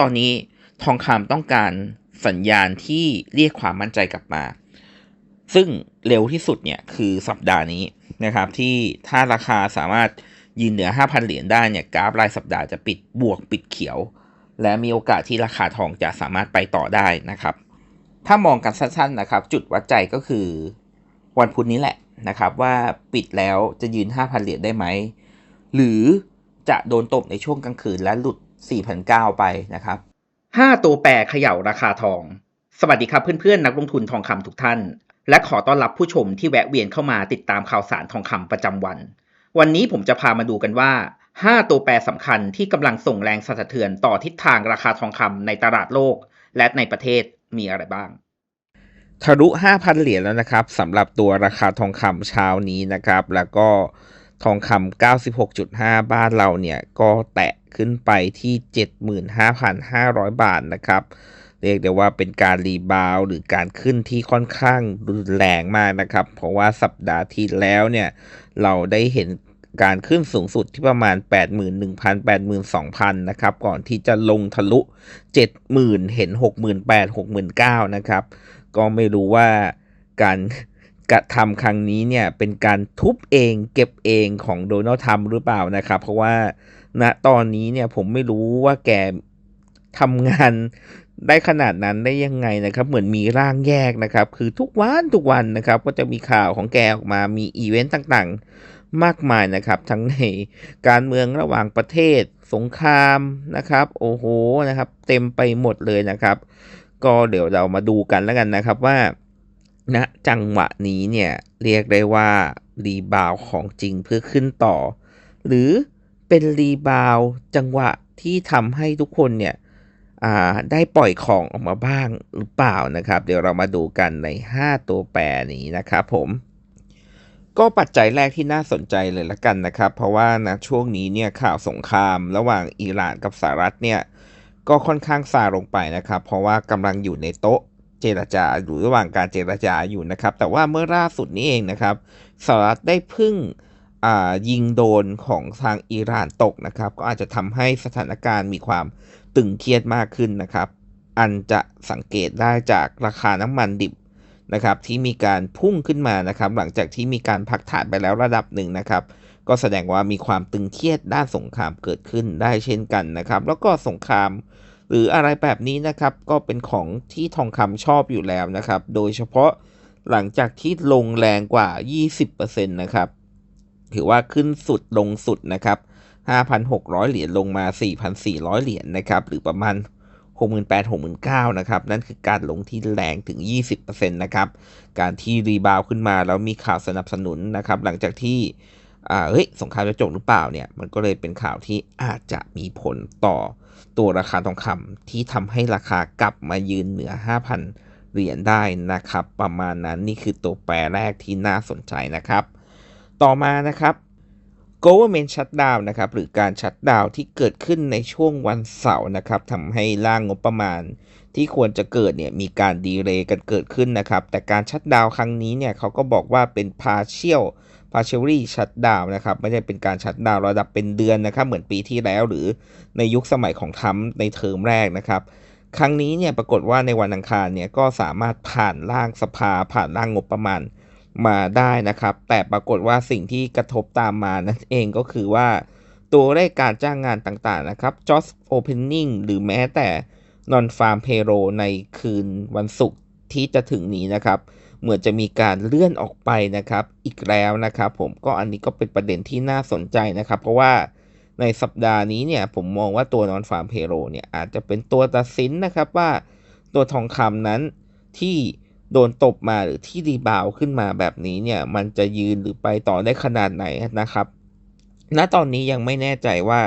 ตอนนี้ทองคำต้องการสัญญาณที่เรียกความมั่นใจกลับมา ซึ่งเร็วที่สุดเนี่ยคือสัปดาห์นี้นะครับ ที่ถ้าราคาสามารถยืนเหนือ 5,000 เหรียญได้เนี่ยกราฟรายสัปดาห์จะปิดบวกปิดเขียว และมีโอกาสที่ราคาทองจะสามารถไปต่อได้นะครับ ถ้ามองกันสั้นๆนะครับ จุดวัดใจก็คือวันพุธนี้แหละนะครับ ว่าปิดแล้วจะยืน 5,000 เหรียญได้ไหม หรือจะโดนตบในช่วงกลางคืนและหลุด 4,900 ไปนะครับ 5 ตัวแปรเขย่าราคาทอง สวัสดีครับเพื่อนๆ นักลงทุนทองคำทุกท่าน และขอต้อนรับผู้ชมที่แวะเวียนเข้ามาติดตามข่าวสารทองคำประจำวัน วันนี้ผมจะพามาดูกันว่า 5 ตัวแปรสำคัญที่กำลังส่งแรงสั่นสะเทือนต่อทิศทางราคาทองคำในตลาดโลก และในประเทศมีอะไรบ้างทะลุ 5,000 เหรียญแล้วนะครับสำหรับตัวราคาทองคำเช้านี้นะครับ แล้วก็ ทองคำ96.5 บ้านเราเนี่ย ก็แตะขึ้นไปที่ 75,500 บาทนะครับ เรียกได้ว่าเป็นการรีบาวหรือการขึ้นที่ค่อนข้างรุนแรงมากนะครับ เพราะว่าสัปดาห์ที่แล้วเนี่ย เราได้เห็นการขึ้นสูงสุดที่ประมาณ 81,000 82,000 นะครับ ก่อนที่จะลงทะลุ 70,000 เห็น 68,000 69,000 นะครับ ก็ไม่รู้ว่าการ กระทำครั้งนี้เนี่ยเป็นการทุบเองเก็บเองของโดนัลด์ทรัมป์หรือเปล่านะครับ เพราะว่าณตอนนี้เนี่ยผมไม่รู้ว่าแกทำงานได้ขนาดนั้นได้ยังไงนะครับ เหมือนมีร่างแยกนะครับ คือทุกวันทุกวันนะครับ ก็จะมีข่าวของแกออกมามีอีเวนต์ต่างๆ มากมายนะครับ ทั้งในการเมืองระหว่างประเทศ สงครามนะครับ โอ้โหนะครับ เต็มไปหมดเลยนะครับ ก็เดี๋ยวเรามาดูกันแล้วกันนะครับว่า ณนะจังหวะนี้เนี่ยเรียกได้ว่ารีบาวของจริงเพื่อขึ้นต่อ หรือเป็นรีบาวจังหวะที่ทำให้ทุกคนเนี่ยได้ปล่อยของออกมาบ้างหรือเปล่านะครับ เดี๋ยวเรามาดูกันใน 5 ตัวแปรนี้นะครับผม ก็ปัจจัยแรกที่น่าสนใจเลยละกันนะครับ เพราะว่านะช่วงนี้เนี่ยข่าวสงครามระหว่างอิหร่านกับสหรัฐเนี่ยก็ค่อนข้างซาลงไปนะครับ เพราะว่ากำลังอยู่ในโต๊ะ เจรจาอยู่ระหว่างการเจรจาอยู่นะครับ แต่ว่าเมื่อล่าสุดนี้เองนะครับสหรัฐได้พึ่งยิงโดนของทางอิหร่านตกนะครับ ก็อาจจะทำให้สถานการณ์มีความตึงเครียดมากขึ้นนะครับ อันจะสังเกตได้จากราคาน้ำมันดิบนะครับที่มีการพุ่งขึ้นมานะครับ หลังจากที่มีการพักฐานไปแล้วระดับหนึ่งนะครับ ก็แสดงว่ามีความตึงเครียดด้านสงครามเกิดขึ้นได้เช่นกันนะครับ แล้วก็สงคราม หรืออะไรแบบนี้นะครับก็เป็นของที่ทองคำชอบอยู่แล้วนะครับ โดยเฉพาะหลังจากที่ลงแรงกว่า 20%นะครับ ถือว่าขึ้นสุดลงสุดนะครับ 5,600 เหรียญลงมา 4,400 เหรียญนะครับ หรือประมาณ 68,000 69,000นะครับ นั่นคือการลงที่แรงถึง 20%นะครับ การที่รีบาวขึ้นมาแล้วมีข่าวสนับสนุนนะครับ หลังจากที่อ่าเฮ้ย สงครามจะจบหรือเปล่าเนี่ย มันก็เลยเป็นข่าวที่อาจจะมีผลต่อ ตัวราคาทองคำที่ทำให้ราคากลับมายืนเหนือ 5,000 เหรียญได้นะครับ ประมาณนั้นนี่คือตัวแปรแรกที่น่าสนใจนะครับ ต่อมานะครับ government shutdown นะครับ หรือการชัดดาวที่เกิดขึ้นในช่วงวันเสาร์นะครับทำให้ร่างงบประมาณที่ควรจะเกิดเนี่ยมีการดีเลย์กันเกิดขึ้นนะครับ แต่การชัดดาวครั้งนี้เนี่ยเขาก็บอกว่าเป็น partial partially shutdown นะครับไม่ใช่เป็นการชัดดาวระดับเป็นเดือนนะครับเหมือนปีที่แล้วหรือในยุคสมัยของทั้มในเทอมแรกนะครับ ครั้งนี้เนี่ยปรากฏว่าในวันอังคารเนี่ยก็สามารถผ่านร่างสภาผ่านร่างงบประมาณมาได้นะครับ แต่ปรากฏว่าสิ่งที่กระทบตามมานั่นเองก็คือว่า ตัวเลขการจ้างงานต่างๆนะครับ job opening หรือแม้แต่ non farm payroll ในคืนวันศุกร์ที่จะถึงนี้นะครับ เหมือนจะมีการเลื่อนออกไปนะครับอีกแล้วนะครับ ผมก็อันนี้ก็เป็นประเด็นที่น่าสนใจนะครับ เพราะว่าในสัปดาห์นี้เนี่ยผมมองว่าตัว non farm payroll เนี่ยอาจจะเป็นตัวตัดสินนะครับว่าตัวทองคำนั้นที่โดนตบมาหรือที่รีบาวขึ้นมาแบบนี้เนี่ยมันจะยืนหรือไปต่อได้ขนาดไหนนะครับ ณตอนนี้ยังไม่แน่ใจว่า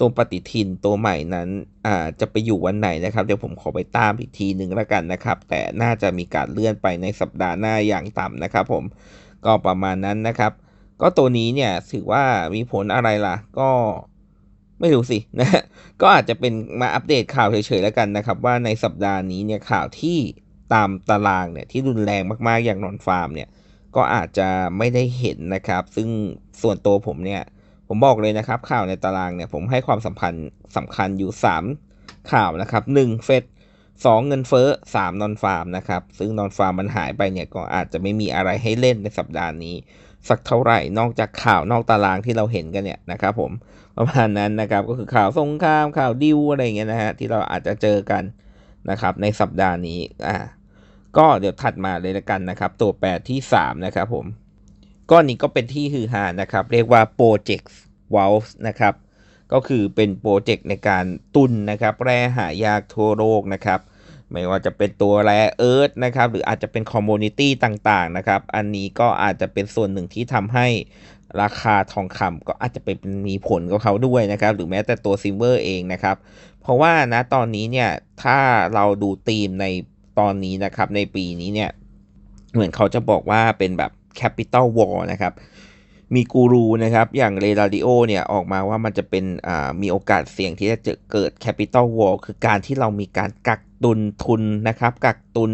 ตัวปฏิทินตัวใหม่นั้นอ่าจะไปอยู่วันไหนนะครับ เดี๋ยวผมขอไปตามอีกทีหนึ่งแล้วกันนะครับ แต่น่าจะมีการเลื่อนไปในสัปดาห์หน้าอย่างต่ำนะครับ ผมก็ประมาณนั้นนะครับ ก็ตัวนี้เนี่ยถือว่ามีผลอะไรล่ะ ก็ไม่รู้สินะก็อาจจะเป็นมาอัปเดตข่าวเฉยๆแล้วกันนะครับ ว่าในสัปดาห์นี้เนี่ยข่าวที่ตามตารางเนี่ยที่รุนแรงมากๆอย่างนอนฟาร์มเนี่ยก็อาจจะไม่ได้เห็นนะครับ ซึ่งส่วนตัวผมเนี่ย ผมบอกเลยนะครับ ข่าวในตารางเนี่ยผมให้ความสัมพันธ์สำคัญอยู่ 3 ข่าวนะครับหนึ่งเฟดสองเงินเฟ้อสามนอนฟาร์มนะครับ ซึ่งนอนฟาร์มมันหายไปเนี่ยก็อาจจะไม่มีอะไรให้เล่นในสัปดาห์นี้ สักเท่าไหร่นอกจากข่าวนอกตารางที่เราเห็นกันเนี่ยนะครับผมประมาณนั้นนะครับก็คือข่าวสงครามข่าวดิวอะไรเงี้ยนะฮะที่เราอาจจะเจอกันนะครับในสัปดาห์นี้อ่าก็เดี๋ยวถัดมาเลยละกันนะครับ ตัวแปรที่3นะครับผม ก้อนนี้ก็เป็นที่ฮือฮานะครับ เรียกว่า Project w a l s นะครับ ก็คือเป็นโปรเจกต์ในการตุนนะครับ แร่หายากทั่วโลกนะครับ ไม่ว่าจะเป็นตัวแร่เอิร์ธนะครับ หรืออาจจะเป็นคอมมูนิตี้ต่างๆนะครับ อันนี้ก็อาจจะเป็นส่วนหนึ่งที่ทำให้ราคาทองคำก็อาจจะเป็นมีผลกับเขาด้วยนะครับ หรือแม้แต่ตัวซิลเวอร์เองนะครับ เพราะว่านะตอนนี้เนี่ยถ้าเราดูธีมในตอนนี้นะครับ ในปีนี้เนี่ยเหมือนเขาจะบอกว่าเป็นแบบ Capital War นะครับ มีกูรูนะครับอย่างเรดาริโอเนี่ยออกมาว่ามันจะเป็นมีโอกาสเสี่ยงที่จะเกิด Capital War คือการที่เรามีการกักตุนทุนนะครับ กักตุน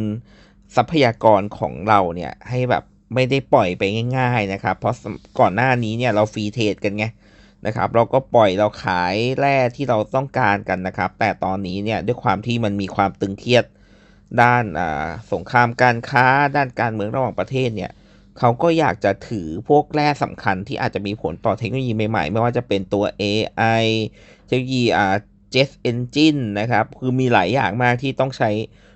ทรัพยากรของเราเนี่ยให้แบบไม่ได้ปล่อยไปง่าย ๆนะครับ เพราะก่อนหน้านี้เนี่ยเราฟรีเทรดกันไงนะครับ เราก็ปล่อยเราขายแร่ที่เราต้องการกันนะครับ แต่ตอนนี้เนี่ยด้วยความที่มันมีความตึงเครียดด้านสงครามการค้าด้านการเมืองระหว่างประเทศเนี่ย เขาก็อยากจะถือพวกแร่สำคัญที่อาจจะมีผลต่อเทคโนโลยีใหม่ๆ ไม่ว่าจะเป็นตัว AI เทคโนโลยีอ่า Jet Engine นะครับ คือมีหลายอย่างมากที่ต้องใช้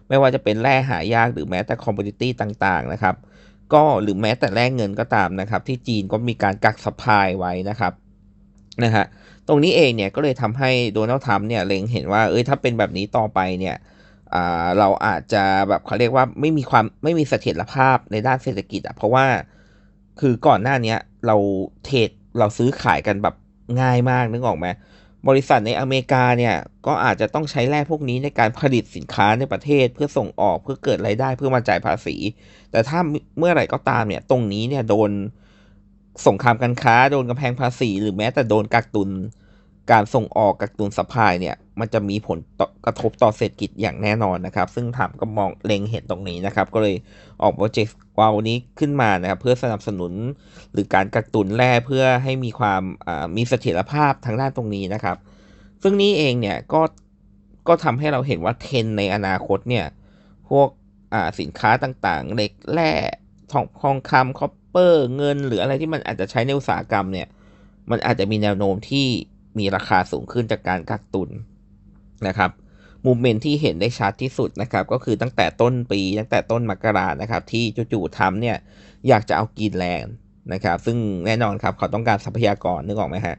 ไม่ว่าจะเป็นแร่หายากหรือแม้แต่คอมมูนิตี้ต่างๆ นะครับ ก็หรือแม้แต่แร่เงินก็ตามนะครับ ที่จีนก็มีการกักสปายไว้นะครับ นะฮะ ตรงนี้เองเนี่ยก็เลยทำให้โดนัลด์ทรัมป์เนี่ยเล็งเห็นว่า เอ้ย ถ้าเป็นแบบนี้ต่อไปเนี่ย เราอาจจะแบบเขาเรียกว่าไม่มีความไม่มีเสถียรภาพในด้านเศรษฐกิจอะเพราะว่าคือก่อนหน้านี้เราเทรดเราซื้อขายกันแบบง่ายมากนึกออกไหมบริษัทในอเมริกาเนี่ยก็อาจจะต้องใช้แร่พวกนี้ในการผลิตสินค้าในประเทศเพื่อส่งออกเพื่อเกิดรายได้เพื่อมาจ่ายภาษี แต่ถ้าเมื่อไหร่ก็ตามเนี่ยตรงนี้เนี่ยโดนสงครามการค้าโดนกำแพงภาษี หรือแม้แต่โดนกักตุนการส่งออกกักตุนสปายเนี่ย มันจะมีผลกระทบต่อเศรษฐกิจอย่างแน่นอนนะครับ ซึ่งถามก็มองเล็งเห็นตรงนี้นะครับ ก็เลยออกโปรเจกต์วาวนี้ขึ้นมานะครับ เพื่อสนับสนุนหรือการกักตุนแร่เพื่อให้มีความมีเสถียรภาพทางด้านตรงนี้นะครับ ซึ่งนี้เองเนี่ยก็ก็ทำให้เราเห็นว่าเทรนในอนาคตเนี่ยพวกสินค้าต่างๆเหล็กแร่ทองทองคำคอปเปอร์เงิน หรืออะไรที่มันอาจจะใช้ในอุตสาหกรรมเนี่ยมันอาจจะมีแนวโน้มที่มีราคาสูงขึ้นจากการกักตุน นะครับมูเมนที่เห็นได้ชัดที่สุดนะครับ ก็คือตั้งแต่ต้นปีตั้งแต่ต้นมกรานะครับ ที่จู่ๆทำเนี่ยอยากจะเอากีนแลนด์นะครับ ซึ่งแน่นอนครับเขาต้องการทรัพยากรนึกออกไหมฮะ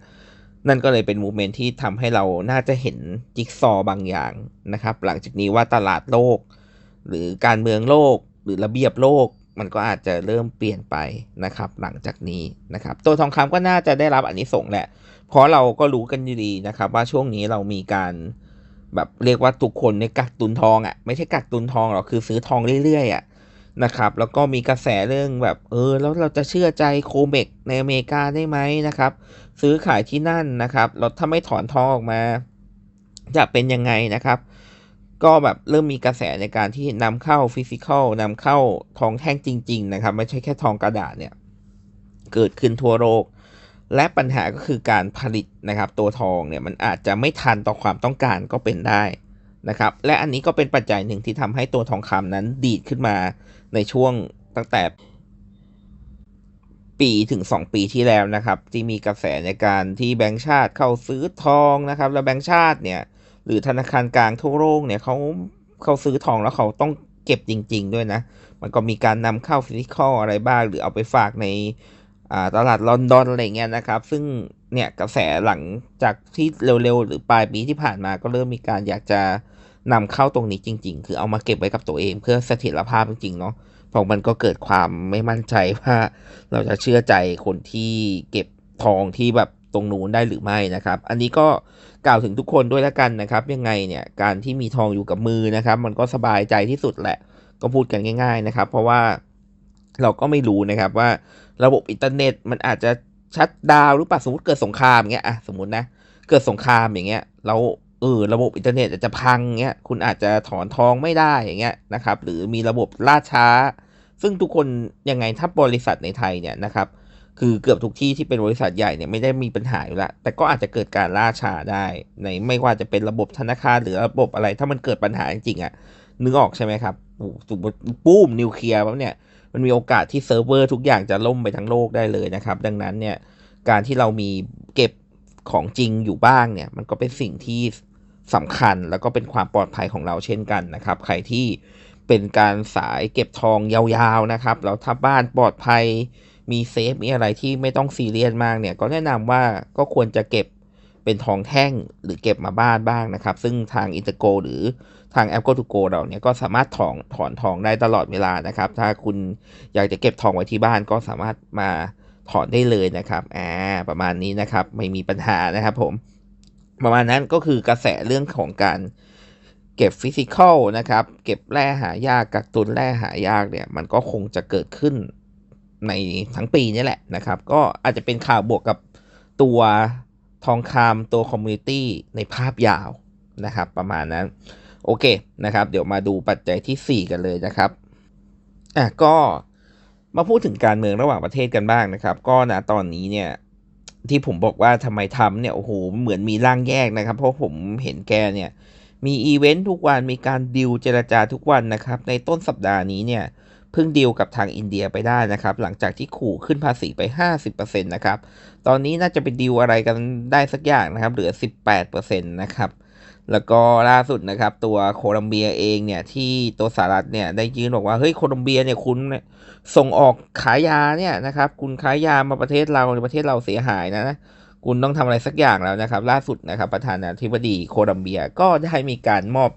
นั่นก็เลยเป็นมูเมนที่ทำให้เราน่าจะเห็นจิ๊กซอบางอย่างนะครับ หลังจากนี้ว่าตลาดโลก หรือการเมืองโลก หรือระเบียบโลก มันก็อาจจะเริ่มเปลี่ยนไปนะครับ หลังจากนี้นะครับ ตัวทองคำก็น่าจะได้รับอันนี้ส่งแหละ เพราะเราก็รู้กันดีนะครับ ว่าช่วงนี้เรามีการ แบบเรียกว่าทุกคนในกักตุนทองอะ่ะไม่ใช่กักตุนทองหรอกคือซื้อทองเรื่อยๆอะ่ะนะครับ แล้วก็มีกระแสเรื่องแบบเออแล้วเราจะเชื่อใจโคเมกในอเมริกาได้ไหมนะครับ ซื้อขายที่นั่นนะครับแล้วถ้าไม่ถอนทองออกมา จะเป็นยังไงนะครับ ก็แบบเริ่มมีกระแสในการที่นำเข้าฟิสิกอลนำเข้าทองแท่งจริง ๆ นะครับ ไม่ใช่แค่ทองกระดาษเนี่ย เกิดขึ้นทั่วโลก และปัญหาก็คือการผลิตนะครับตัวทองเนี่ยมันอาจจะไม่ทันต่อความต้องการก็เป็นได้นะครับและอันนี้ก็เป็นปัจจัยหนึ่งที่ทำให้ตัวทองคำนั้นดีดขึ้นมาในช่วงตั้งแต่ปีถึง 2 ปีที่แล้วนะครับ ที่มีกระแสในการที่แบงก์ชาติเข้าซื้อทองนะครับ แล้วแบงก์ชาติเนี่ยหรือธนาคารกลางทั่วโลกเนี่ยเขาเขาซื้อทองแล้วเขาต้องเก็บจริง ๆ ด้วยนะ มันก็มีการนำเข้าฟิสิกอลอะไรบ้าง หรือเอาไปฝากใน ตลาดลอนดอนอะไรเงี้ยนะครับ ซึ่งเนี่ยกระแสหลังจากที่เร็วๆ หรือปลายปีที่ผ่านมาก็เริ่มมีการอยากจะนำเข้าตรงนี้จริง ๆ คือเอามาเก็บไว้กับตัวเองเพื่อเสถียรภาพจริงๆเนาะเพราะมันก็เกิดความไม่มั่นใจว่าเราจะเชื่อใจคนที่เก็บทองที่แบบตรงนู้นได้หรือไม่นะครับ อันนี้ก็กล่าวถึงทุกคนด้วยแล้วกันนะครับ ยังไงเนี่ยการที่มีทองอยู่กับมือนะครับ มันก็สบายใจที่สุดแหละ ก็พูดกันง่าย ๆนะครับ เพราะว่าเราก็ไม่รู้นะครับว่า ระบบอินเทอร์เน็ตมันอาจจะชัดดาวหรือเปล่าสมมติเกิดสงครามอย่างเงี้ยอะสมมตินะ เกิดสงครามอย่างเงี้ยเราเออระบบอินเทอร์เน็ตอาจจะพังเงี้ยคุณอาจจะถอนทองไม่ได้อย่างเงี้ยนะครับ หรือมีระบบล่าช้า ซึ่งทุกคนยังไงถ้าบริษัทในไทยเนี่ยนะครับคือเกือบทุกที่ที่เป็นบริษัทใหญ่เนี่ยไม่ได้มีปัญหาอยู่แล้วแต่ก็อาจจะเกิดการล่าช้าได้ในไม่ว่าจะเป็นระบบธนาคารหรือระบบอะไร ถ้ามันเกิดปัญหาจริงๆอะ่ะนึกออกใช่ไหมครับสมมติปุ้มนิวเคลียร์ปั๊บเนี่ย มันมีโอกาสที่เซิร์ฟเวอร์ทุกอย่างจะล่มไปทั้งโลกได้เลยนะครับ ดังนั้นเนี่ยการที่เรามีเก็บของจริงอยู่บ้างเนี่ยมันก็เป็นสิ่งที่สำคัญแล้วก็เป็นความปลอดภัยของเราเช่นกันนะครับ ใครที่เป็นการสายเก็บทองยาวๆนะครับแล้วถ้าบ้านปลอดภัยมีเซฟมีอะไรที่ไม่ต้องซีเรียสมากเนี่ยก็แนะนำว่าก็ควรจะเก็บ เป็นทองแท่งหรือเก็บมาบ้านบ้างนะครับ ซึ่งทางอินเตอร์โกหรือทางแอป Go to Go เราเนี่ยก็สามารถถอนถอนทองได้ตลอดเวลานะครับ ถ้าคุณอยากจะเก็บทองไว้ที่บ้านก็สามารถมาถอนได้เลยนะครับอ่าประมาณนี้นะครับไม่มีปัญหานะครับผม ประมาณนั้นก็คือกระแสเรื่องของการเก็บฟิสิกอลนะครับ เก็บแร่หายากกักตุนแร่หายากเนี่ย มันก็คงจะเกิดขึ้นในทั้งปีนี้แหละนะครับ ก็อาจจะเป็นข่าวบวกกับตัว ทองคำตัวคอมมูนิตี้ในภาพยาวนะครับประมาณนั้น โอเคนะครับ เดี๋ยวมาดูปัจจัยที่ 4 กันเลยนะครับอะก็มาพูดถึงการเมืองระหว่างประเทศกันบ้างนะครับ ก็นะตอนนี้เนี่ยที่ผมบอกว่าทำไมทำเนี่ยโอ้โหเหมือนมีร่างแยกนะครับ เพราะผมเห็นแกเนี่ยมีอีเวนต์ทุกวันมีการดิวเจรจาทุกวันนะครับ ในต้นสัปดาห์นี้เนี่ย เพิ่งดีลกับทางอินเดียไปได้นะครับ หลังจากที่ขู่ขึ้นภาษีไป 50%นะครับ ตอนนี้น่าจะไปดีลอะไรกันได้สักอย่างนะครับ เหลือ 18%นะครับแล้วก็ล่าสุดนะครับ ตัวโคลัมเบียเองเนี่ยที่ตัวสหรัฐเนี่ยได้ยื่นบอกว่าเฮ้ยโคลัมเบียเนี่ยคุณส่งออกขายยาเนี่ยนะครับ คุณขายยามาประเทศเราในประเทศเราเสียหายนะคุณต้องทำอะไรสักอย่างแล้วนะครับ ล่าสุดนะครับ ประธานาธิบดีโคลัมเบียก็ได้มีการมอบ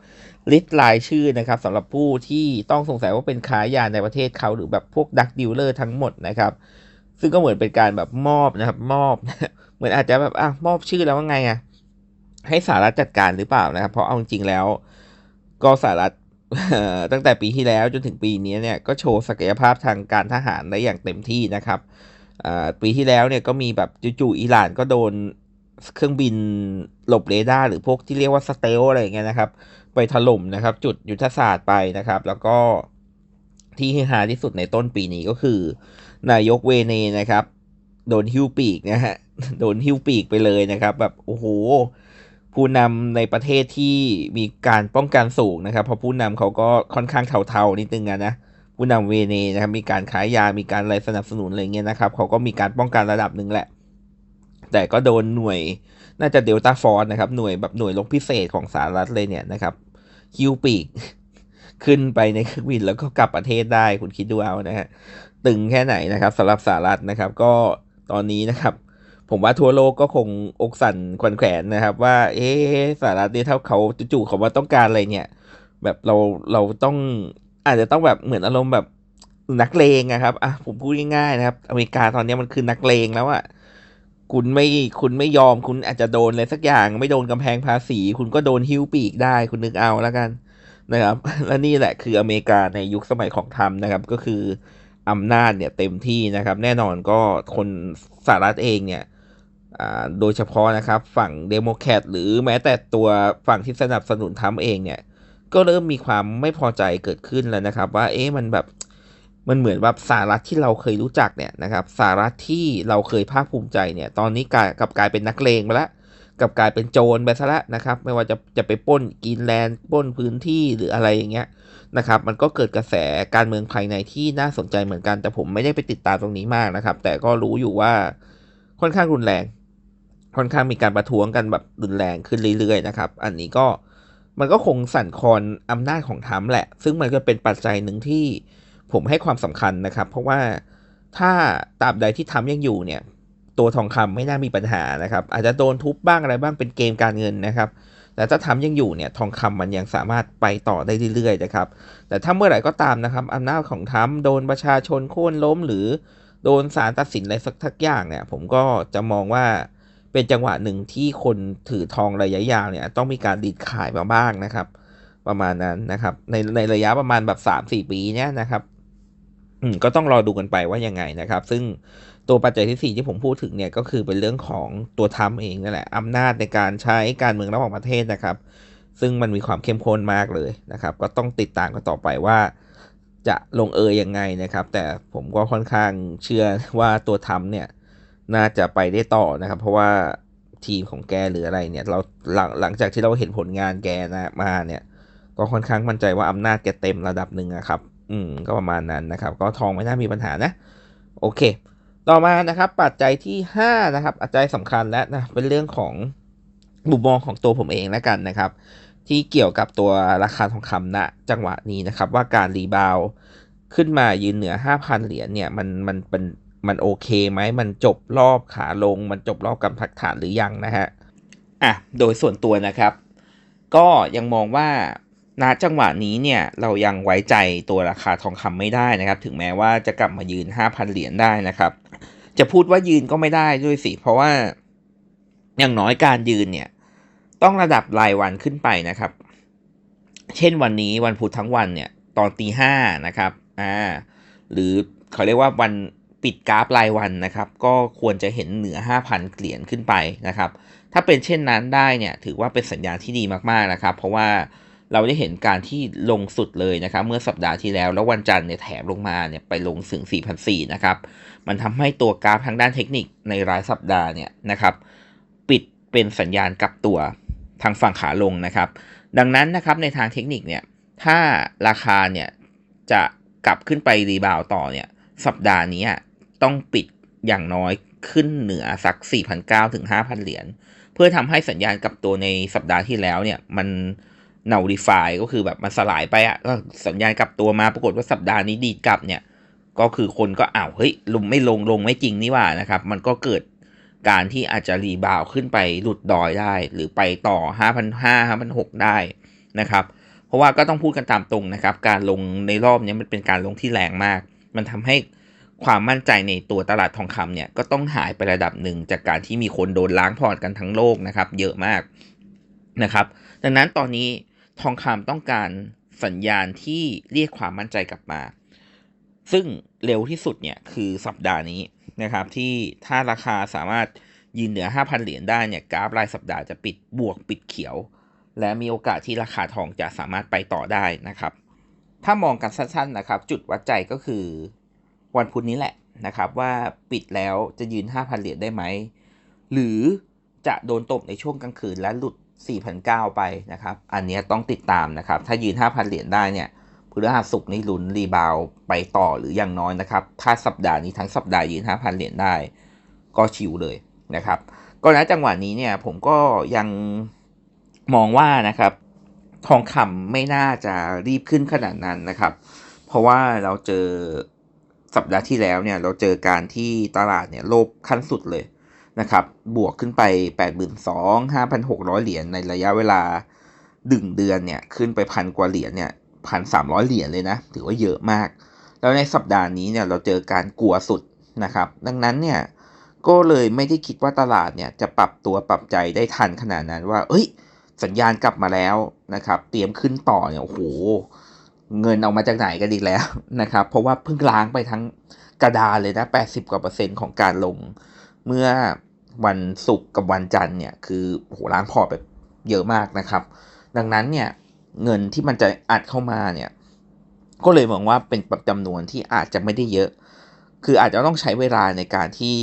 ลิสต์รายชื่อนะครับสำหรับผู้ที่ต้องสงสัยว่าเป็นขายยาในประเทศเขาหรือแบบพวกดักดิลเลอร์ทั้งหมดนะครับ ซึ่งก็เหมือนเป็นการแบบมอบนะครับ มอบ เหมือนอาจจะแบบอะมอบชื่อแล้วว่าไงอะให้สหรัฐจัดการหรือเปล่านะครับ เพราะเอาจริงแล้ว ก็สหรัฐตั้งแต่ปีที่แล้วจนถึงปีนี้เนี่ยก็โชว์ศักยภาพทางการทหารได้อย่างเต็มที่นะครับปีที่แล้วเนี่ยก็มีแบบจู่ๆอิหร่านก็โดนเครื่องบินหลบเรดาร์หรือพวกที่เรียกว่าสเตลอะไรเงี้ยนะครับ ไปถล่มนะครับ จุดยุทธศาสตร์ไปนะครับ แล้วก็ที่ฮาที่สุดในต้นปีนี้ก็คือ นายกเวเนนะครับ โดนฮิวปีกนะฮะโดนฮิวปีกไปเลยนะครับ แบบโอ้โหผู้นำในประเทศที่มีการป้องกันสูงนะครับ เพราะผู้นำเขาก็ค่อนข้างเทาๆนิดนึงนะผู้นำเวเนนะครับมีการขายยามีการอะไรสนับสนุนอะไรเงี้ยนะครับเขาก็มีการป้องกันระดับหนึ่งแหละ แต่ก็โดนหน่วย น่าจะเดลต้าฟอร์นะครับหน่วยแบบหน่วยลบพิเศษของสหรัฐเลยเนี่ยนะครับคิวปีกขึ้นไปในเครื่องบินแล้วก็กลับประเทศได้คุณคิดดูเอานะฮะตึงแค่ไหนนะครับสำหรับสหรัฐนะครับ ก็ตอนนี้นะครับ ผมว่าทั่วโลกก็คงอกสั่นควนแขวนนะครับ ว่า เอ๊สหรัฐเนี่ยถ้าเขาจู่ๆเขาว่าต้องการอะไรเนี่ย แบบเราเราต้องอาจจะต้องแบบเหมือนอารมณ์แบบนักเลงนะครับอะผมพูดง่ายๆนะครับ อเมริกาตอนนี้มันคือนักเลงแล้วอะ คุณไม่คุณไม่ยอมคุณอาจจะโดนอะไรสักอย่าง ไม่โดนกำแพงภาษี คุณก็โดนฮิ้วปีกได้คุณนึกเอาแล้วกันนะครับ และนี่แหละคืออเมริกาในยุคสมัยของทรัมนะครับ ก็คืออำนาจเนี่ยเต็มที่นะครับ แน่นอนก็คนสหรัฐเองเนี่ยโดยเฉพาะนะครับฝั่งเดโมแครตหรือแม้แต่ตัวฝั่งที่สนับสนุนทำเองเนี่ย ก็เริ่มมีความไม่พอใจเกิดขึ้นแล้วนะครับ ว่าเอ๊ะมันแบบ มันเหมือนแบบสารัฐที่เราเคยรู้จักเนี่ยนะครับสารัฐที่เราเคยภาคภูมิใจเนี่ยตอนนี้กลายกับกลายเป็นนักเลงไปแล้วกับกลายเป็นโจรไปซะแล้วนะครับ ไม่ว่าจะจะไปป้นกินแลนด์ป้นพื้นที่หรืออะไรอย่างเงี้ยนะครับ มันก็เกิดกระแสการเมืองภายในที่น่าสนใจเหมือนกัน แต่ผมไม่ได้ไปติดตามตรงนี้มากนะครับ แต่ก็รู้อยู่ว่าค่อนข้างรุนแรง ค่อนข้างมีการประท้วงกันแบบรุนแรงขึ้นเรื่อยๆนะครับ อันนี้ก็มันก็คงสั่นคลอนอำนาจของทรัมป์แหละ ซึ่งมันก็เป็นปัจจัยหนึ่งที่ ผมให้ความสำคัญนะครับ เพราะว่าถ้าตราบใดที่ทำยังอยู่เนี่ย ตัวทองคำไม่น่ามีปัญหานะครับ อาจจะโดนทุบบ้างอะไรบ้างเป็นเกมการเงินนะครับแต่ถ้าทำยังอยู่เนี่ยทองคำมันยังสามารถไปต่อได้เรื่อยๆนะครับ แต่ถ้าเมื่อไหร่ก็ตามนะครับอำนาจของทรัมป์โดนประชาชนโค่นล้ม หรือโดนศาลตัดสินอะไรสักทักอย่างเนี่ย ผมก็จะมองว่าเป็นจังหวะหนึ่งที่คนถือทองระยะยาวเนี่ย ต้องมีการดีดขายมาบ้างนะครับ ประมาณนั้นนะครับ ในในระยะประมาณแบบสามสี่ปีเนี้ยนะครับ ก็ต้องรอดูกันไปว่ายังไงนะครับ ซึ่งตัวปัจจัยที่สี่ที่ผมพูดถึงเนี่ยก็คือเป็นเรื่องของตัวทำเองนั่นแหละอำนาจในการใช้การเมืองระหว่างประเทศนะครับ ซึ่งมันมีความเข้มข้นมากเลยนะครับ ก็ต้องติดตามกันต่อไปว่า จะลงเอยยังไงนะครับ แต่ผมก็ค่อนข้างเชื่อว่าตัวทำเนี่ยน่าจะไปได้ต่อนะครับ เพราะว่าทีมของแกหรืออะไรเนี่ยเราหลังหลังจากที่เราเห็นผลงานแกนะมาเนี่ย ก็ค่อนข้างมั่นใจว่าอำนาจแกเต็มระดับหนึ่งนะครับ อืมก็ประมาณนั้นนะครับ ก็ทองไม่น่ามีปัญหานะ โอเค ต่อมานะครับ ปัจจัยที่ 5 นะครับปัจจัยสำคัญและนะเป็นเรื่องของมุมมองของตัวผมเองแล้วกันนะครับ ที่เกี่ยวกับตัวราคาทองคำณจังหวะนี้นะครับ ว่าการรีบาวขึ้นมายืนเหนือ 5,000 เหรียญเนี่ยมันมันเป็นมันโอเคไหม มันจบรอบขาลง มันจบรอบกำพักฐานหรือยังนะฮะ อะ โดยส่วนตัวนะครับ ก็ยังมองว่า ณจังหวะนี้เนี่ยเรายังไว้ใจตัวราคาทองคำไม่ได้นะครับ ถึงแม้ว่าจะกลับมายืน 5,000 เหรียญได้นะครับ จะพูดว่ายืนก็ไม่ได้ด้วยสิ เพราะว่าอย่างน้อยการยืนเนี่ย ต้องระดับรายวันขึ้นไปนะครับ เช่นวันนี้วันพุธทั้งวันเนี่ย ตอนตีห้านะครับอ่าหรือเขาเรียกว่าวันปิดกราฟรายวันนะครับ ก็ควรจะเห็นเหนือ 5,000 เหรียญขึ้นไปนะครับ ถ้าเป็นเช่นนั้นได้เนี่ย ถือว่าเป็นสัญญาณที่ดีมากๆนะครับ เพราะว่า เราได้เห็นการที่ลงสุดเลยนะครับเมื่อสัปดาห์ที่แล้ว แล้ววันจันทร์เนี่ยแถมลงมาเนี่ยไปลงถึง 4,400นะครับมันทำให้ตัวกราฟทางด้านเทคนิคในรายสัปดาห์เนี่ยนะครับปิดเป็นสัญญาณกลับตัวทางฝั่งขาลงนะครับ ดังนั้นนะครับในทางเทคนิคเนี่ยถ้าราคาเนี่ยจะกลับขึ้นไปรีบาวต่อเนี่ยสัปดาห์นี้ต้องปิดอย่างน้อยขึ้นเหนือสัก 4,900ถึง5,000 เหรียญ เพื่อทำให้สัญญาณกลับตัวในสัปดาห์ที่แล้วเนี่ยมัน n า l ิฟายก็คือแบบมันสลายไปอะก็สัญญาณกลับตัวมาปรากฏว่าสัปดาห์นี้ดีกลับเนี่ย ก็คือคนก็อ้าวเฮ้ยลงไม่ลงลงไม่จริงนี่หว่านะครับ มันก็เกิดการที่อาจจะรีบาวขึ้นไปหลุดดอยได้ หรือไปต่อ 5,500 5,600 ได้นะครับ เพราะว่าก็ต้องพูดกันตามตรงนะครับ การลงในรอบนี้มันเป็นการลงที่แรงมาก มันทำให้ความมั่นใจในตัวตลาดทองคำเนี่ยก็ต้องหายไประดับหนึ่งจากการที่มีคนโดนล้างพอร์ตกันทั้งโลกนะครับ เยอะมากนะครับ ดังนั้นตอนนี้ ทองคำต้องการสัญญาณที่เรียกความมั่นใจกลับมา ซึ่งเร็วที่สุดเนี่ยคือสัปดาห์นี้นะครับ ที่ถ้าราคาสามารถยืนเหนือ 5,000 เหรียญได้เนี่ยกราฟรายสัปดาห์จะปิดบวกปิดเขียว และมีโอกาสที่ราคาทองจะสามารถไปต่อได้นะครับ ถ้ามองกันสั้นๆนะครับ จุดวัดใจก็คือวันพุธนี้แหละนะครับ ว่าปิดแล้วจะยืน 5,000 เหรียญได้ไหม หรือจะโดนตบในช่วงกลางคืนและหลุด 4,900 ไปนะครับ อันนี้ต้องติดตามนะครับ ถ้ายืน 5,000 เหรียญได้เนี่ยพฤหัสศุกร์นี่ลุ้นรีบาวไปต่อหรืออย่างน้อยนะครับ ถ้าสัปดาห์นี้ทั้งสัปดาห์ยืน 5,000 เหรียญได้ ก็ชิวเลยนะครับ ก็ณจังหวะนี้เนี่ยผมก็ยังมองว่านะครับ ทองคำไม่น่าจะรีบขึ้นขนาดนั้นนะครับ เพราะว่าเราเจอสัปดาห์ที่แล้วเนี่ยเราเจอการที่ตลาดเนี่ยโลบขั้นสุดเลย นะครับ บวกขึ้นไป 82,5,600 เหรียญในระยะเวลาดึงเดือนเนี่ย ขึ้นไปพันกว่าเหรียญเนี่ยพันสามร้อยเหรียญเลยนะ ถือว่าเยอะมาก แล้วในสัปดาห์นี้เนี่ยเราเจอการกลัวสุดนะครับ ดังนั้นเนี่ยก็เลยไม่ได้คิดว่าตลาดเนี่ยจะปรับตัวปรับใจได้ทันขนาดนั้นว่า เอ้ย สัญญาณกลับมาแล้วนะครับ เตรียมขึ้นต่อเนี่ยโอ้โหเงินเอามาจากไหนกันอีกแล้วนะครับ เพราะว่าเพิ่งล้างไปทั้งกระดาเลยนะ 80 กว่าเปอร์เซ็นต์ของการลงเมื่อ วันศุกร์กับวันจันทร์เนี่ยคือโหล้างพอแบบเยอะมากนะครับ ดังนั้นเนี่ยเงินที่มันจะอัดเข้ามาเนี่ยก็เลยมองว่าเป็นจำนวนที่อาจจะไม่ได้เยอะ คืออาจจะต้องใช้เวลาในการที่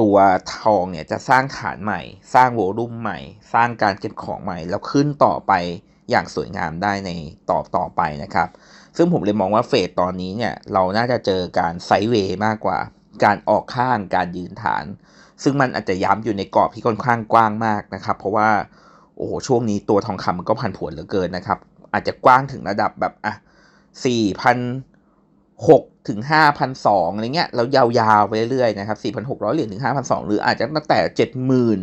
ตัวทองเนี่ยจะสร้างฐานใหม่ สร้างโวลุ่มใหม่ สร้างการเก็บของใหม่ แล้วขึ้นต่อไปอย่างสวยงามได้ในต่อต่อไปนะครับ ซึ่งผมเลยมองว่าเฟสตอนนี้เนี่ยเราน่าจะเจอการไซเวย์มากกว่า การออกข้างการยืนฐาน ซึ่งมันอาจจะย้ำอยู่ในกรอบที่ค่อนข้างกว้างมากนะครับ เพราะว่าโอ้โหช่วงนี้ตัวทองคำมันก็พันผวนเหลือเกินนะครับ อาจจะกว้างถึงระดับแบบอะสี่พันหกถึงห้าพันสองอะไรเงี้ยแล้วยาวๆไปเรื่อยๆนะครับสี่พันหกร้อยเหรียญถึงห้าพันสองหรืออาจจะตั้งแต่เจ็ดหมื่น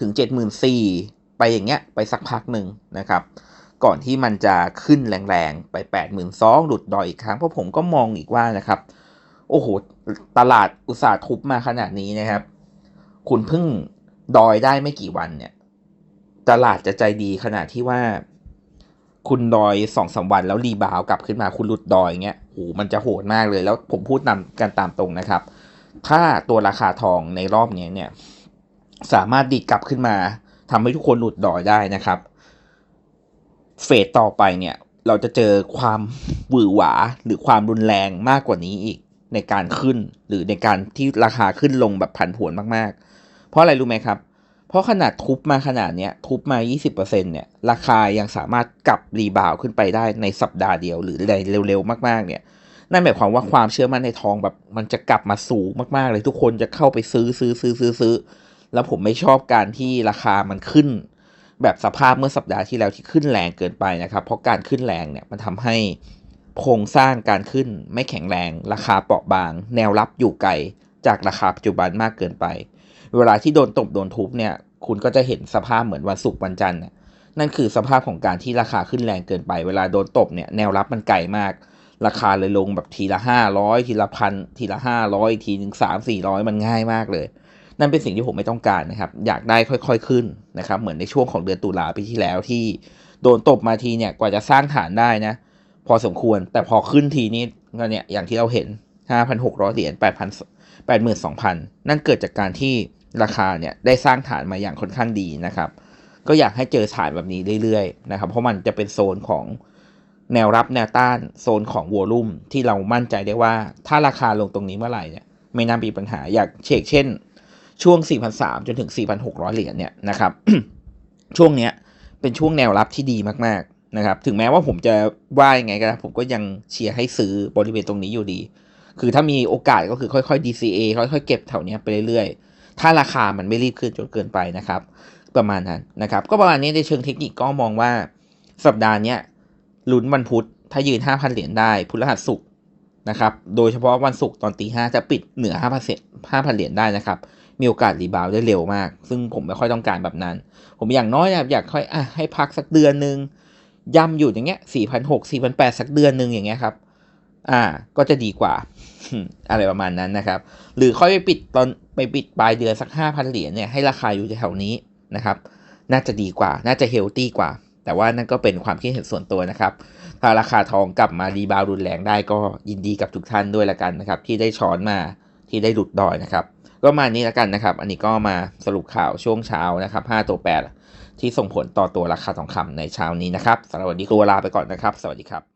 ถึงเจ็ดหมื่นสี่ไปอย่างเงี้ยไปสักพักหนึ่งนะครับ ก่อนที่มันจะขึ้นแรงๆ ไปแปดหมื่นสองหลุดดอยอีกครั้งเพราะผมก็มองอีกว่านะครับ โอ้โห ตลาดอุตสาห์ทุบมาขนาดนี้นะครับ คุณเพิ่งดอยได้ไม่กี่วันเนี่ย ตลาดจะใจดีขนาดที่ว่า คุณดอยสองสาวันแล้วรีบาวกลับขึ้นมาคุณหลุดดอยเงี้ยโหมันจะโหดมากเลย แล้วผมพูดนำกันตามตรงนะครับ ถ้าตัวราคาทองในรอบนี้เนี่ย สามารถดีดกลับขึ้นมาทำให้ทุกคนหลุดดอยได้นะครับเฟสต่อไปเนี่ย เราจะเจอความหวือหวาหรือความรุนแรงมากกว่านี้อีกในการขึ้นหรือในการที่ราคาขึ้นลงแบบผันผวนมากๆ ราะอะไรรู้ไหมครับ เพราะขนาดทุบมาขนาดเนี้ยทุบมา 20%เนี่ยราคายังสามารถกลับรีบาวขึ้นไปได้ในสัปดาห์เดียวหรือในเร็วๆมากๆเนี่ยนั่นหมายความว่าความเชื่อมั่นในทองแบบมันจะกลับมาสูงมากๆเลยทุกคนจะเข้าไปซื้อซื้อซื้อซื้อซื้อ แล้วผมไม่ชอบการที่ราคามันขึ้น แบบสภาพเมื่อสัปดาห์ที่แล้วที่ขึ้นแรงเกินไปนะครับ เพราะการขึ้นแรงเนี่ยมันทำให้โครงสร้างการขึ้นไม่แข็งแรง ราคาเปราะบาง แนวรับอยู่ไกลจากราคาปัจจุบันมากเกินไป เวลาที่โดนตบโดนทุบเนี่ย คุณก็จะเห็นสภาพเหมือนวันศุกร์วันจันทร์เนี่ยนั่นคือสภาพของการที่ราคาขึ้นแรงเกินไป เวลาโดนตบเนี่ยแนวรับมันไกลมาก ราคาเลยลงแบบทีละห้าร้อยทีละพันทีละห้าร้อยทีหนึ่งสามสี่ร้อยมันง่ายมากเลย นั่นเป็นสิ่งที่ผมไม่ต้องการนะครับ อยากได้ค่อยๆขึ้นนะครับ เหมือนในช่วงของเดือนตุลาปีที่แล้วที่โดนตบมาทีเนี่ยกว่าจะสร้างฐานได้นะ พอสมควรแต่พอขึ้นทีนี้ก็เนี่ยอย่างที่เราเห็น5,600เหรียญ8,000 82,000 นั่นเกิดจากการที่ ราคาเนี่ยได้สร้างฐานมาอย่างค่อนข้างดีนะครับ ก็อยากให้เจอฐานแบบนี้เรื่อยๆนะครับ เพราะมันจะเป็นโซนของแนวรับแนวต้านโซนของวอลุ่มที่เรามั่นใจได้ว่า ถ้าราคาลงตรงนี้เมื่อไหร่เนี่ยไม่น่ามีปัญหาอยากเชกเช่น ช่วง 4,300 จนถึง 4,600 เหรียญเนี่ยนะครับ ช่วงเนี้ยเป็นช่วงแนวรับที่ดีมากๆนะครับ ถึงแม้ว่าผมจะว่ายังไงก็ตามผมก็ยังเชียร์ให้ซื้อบริเวณตรงนี้อยู่ดี คือถ้ามีโอกาสก็คือค่อยๆ DCA ค่อยๆ เก็บแถวเนี้ยไปเรื่อยๆ ถ้าราคามันไม่รีบขึ้นจนเกินไปนะครับ ประมาณนั้นนะครับ ก็ประมาณนี้ในเชิงเทคนิคก็มองว่าสัปดาห์นี้ลุ้นวันพุธถ้ายืน 5,000 เหรียญได้พุธรหัสศุกร์นะครับ โดยเฉพาะวันศุกร์ตอนตีห้าจะปิดเหนือ5,000 5,000 เหรียญได้นะครับ มีโอกาสรีบาวได้เร็วมาก ซึ่งผมไม่ค่อยต้องการแบบนั้น ผมอย่างน้อยอยากอยากค่อยอะให้พักสักเดือนหนึ่งย่ำอยู่อย่างเงี้ยสี่พันหกสี่พันแปดสักเดือนหนึ่งอย่างเงี้ยครับ อ่า ก็จะดีกว่า อะไรประมาณนั้นนะครับ หรือค่อยไปปิดตอนไปปิดปลายเดือนสักห้าพันเหรียญเนี่ยให้ราคาอยู่แถวนี้นะครับ น่าจะดีกว่า น่าจะเฮลตี้กว่า แต่ว่านั่นก็เป็นความคิดเห็นส่วนตัวนะครับ ถ้าราคาทองกลับมารีบาวรุนแรงได้ก็ยินดีกับทุกท่านด้วยละกันนะครับ ที่ได้ช้อนมาที่ได้หลุดดอยนะครับ ก็มานี้ล้วกันนะครับ อันนี้ก็มาสรุปข่าวช่วงเช้านะครับ5ตัว8ที่ส่งผลต่อตัวราคาทองคำในเช้านี้นะครับสำหรับวันนี้ตัวลาไปก่อนนะครับ สวัสดีครับ